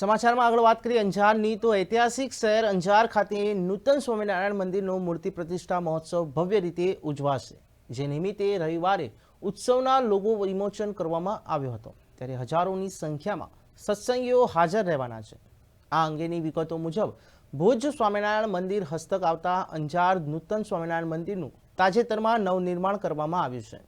સમાચારમાં આગળ વાત કરીએ, અંજારની તો ઐતિહાસિક શહેર અંજાર ખાતે નૂતન સ્વામિનારાયણ મંદિરનો મૂર્તિ પ્રતિષ્ઠા મહોત્સવ ભવ્ય રીતે ઉજવાશે. જે નિમિત્તે રવિવારે ઉત્સવના લોગો વિમોચન કરવામાં આવ્યો હતો. ત્યારે હજારોની સંખ્યામાં સત્સંગીઓ હાજર રહેવાના છે. આ અંગેની વિગતો મુજબ, ભુજ સ્વામિનારાયણ મંદિર હસ્તક આવતા અંજાર નૂતન સ્વામિનારાયણ મંદિરનું તાજેતરમાં નવનિર્માણ કરવામાં આવ્યું છે.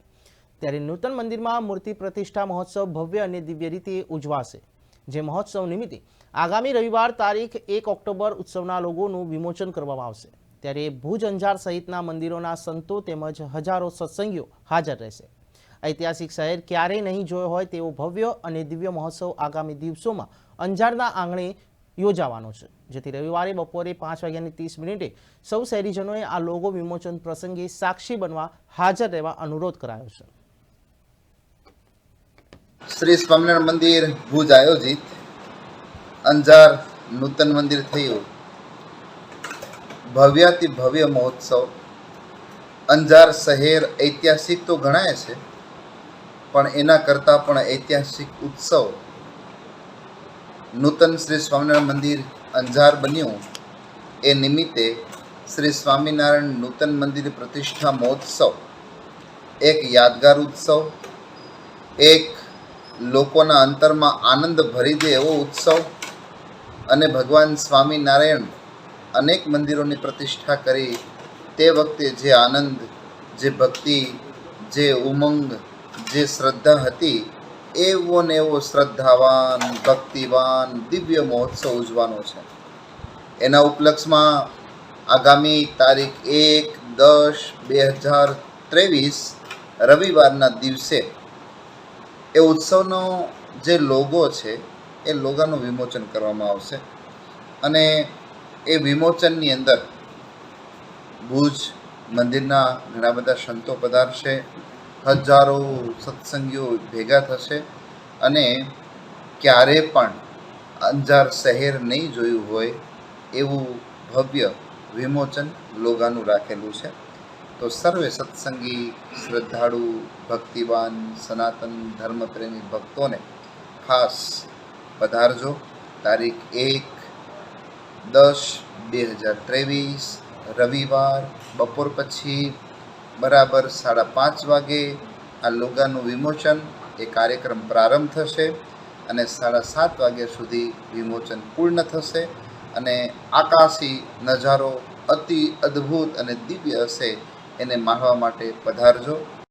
ત્યારે નૂતન મંદિરમાં મૂર્તિ પ્રતિષ્ઠા મહોત્સવ ભવ્ય અને દિવ્ય રીતે ઉજવાશે. જે મહોત્સવ નિમિત્તે આગામી રવિવાર તારીખ એક ઓક્ટોબર ઉત્સવના લોગોનું વિમોચન કરવામાં આવશે. ત્યારે ભુજ અંજાર સહિતના મંદિરોના સંતો તેમજ હજારો સત્સંગીઓ હાજર રહેશે. ઐતિહાસિક શહેર ક્યારેય નહીં જોયો હોય તેવો ભવ્ય અને દિવ્ય મહોત્સવ આગામી દિવસોમાં અંજારના આંગણે યોજાવાનો છે. જેથી રવિવારે બપોરે પાંચ વાગ્યાની ત્રીસ મિનિટે સૌ શહેરીજનોએ આ લોગો વિમોચન પ્રસંગે સાક્ષી બનવા હાજર રહેવા અનુરોધ કરાયો છે. શ્રી સ્વામિનારાયણ મંદિર ભુજ આયોજિત અંજાર નૂતન મંદિર થયું. ભવ્યાતિ ભવ્ય મહોત્સવ. અંજાર શહેર ઐતિહાસિક તો ગણાય છે, પણ એના કરતાં પણ ઐતિહાસિક ઉત્સવ. નૂતન શ્રી સ્વામિનારાયણ મંદિર અંજાર બન્યું. એ નિમિત્તે શ્રી સ્વામિનારાયણ નૂતન મંદિર પ્રતિષ્ઠા મહોત્સવ. એક યાદગાર ઉત્સવ. એક લોકોના અંતરમાં આનંદ ભરી દે એવો ઉત્સવ અને ભગવાન સ્વામિનારાયણ અનેક મંદિરોની પ્રતિષ્ઠા કરી તે વખતે જે આનંદ, જે ભક્તિ, જે ઉમંગ, જે શ્રદ્ધા હતી, એવો ને એવો શ્રદ્ધાવાન, ભક્તિવાન, દિવ્ય મહોત્સવ ઉજવાનો છે. એના ઉપલક્ષમાં આગામી તારીખ એક દસ બે હજાર ત્રેવીસ રવિવારના દિવસે એ ઉત્સવનો જે લોગો છે, એ લોગાનું વિમોચન કરવામાં આવશે. અને એ વિમોચનની અંદર ભુજ મંદિરના ઘણા બધા સંતો પધારશે, હજારો સત્સંગીઓ ભેગા થશે અને ક્યારે પણ અંજાર શહેર નહીં જોયું હોય એવું ભવ્ય વિમોચન લોગાનું રાખેલું છે. તો સર્વે સત્સંગી, શ્રદ્ધાળુ, ભક્તિવાન, સનાતન ધર્મપ્રેમી ભક્તોને ખાસ પધારજો. તારીખ એક દસ બે હજાર ત્રેવીસ, રવિવાર, બપોર પછી બરાબર સાડા પાંચ વાગે આ લોગાનું વિમોચન, એ કાર્યક્રમ પ્રારંભ થશે અને સાડા સાત વાગ્યા સુધી વિમોચન પૂર્ણ થશે અને આકાશી નજારો અતિ અદ્ભુત અને દિવ્ય હશે એને માણવા માટે પધારજો.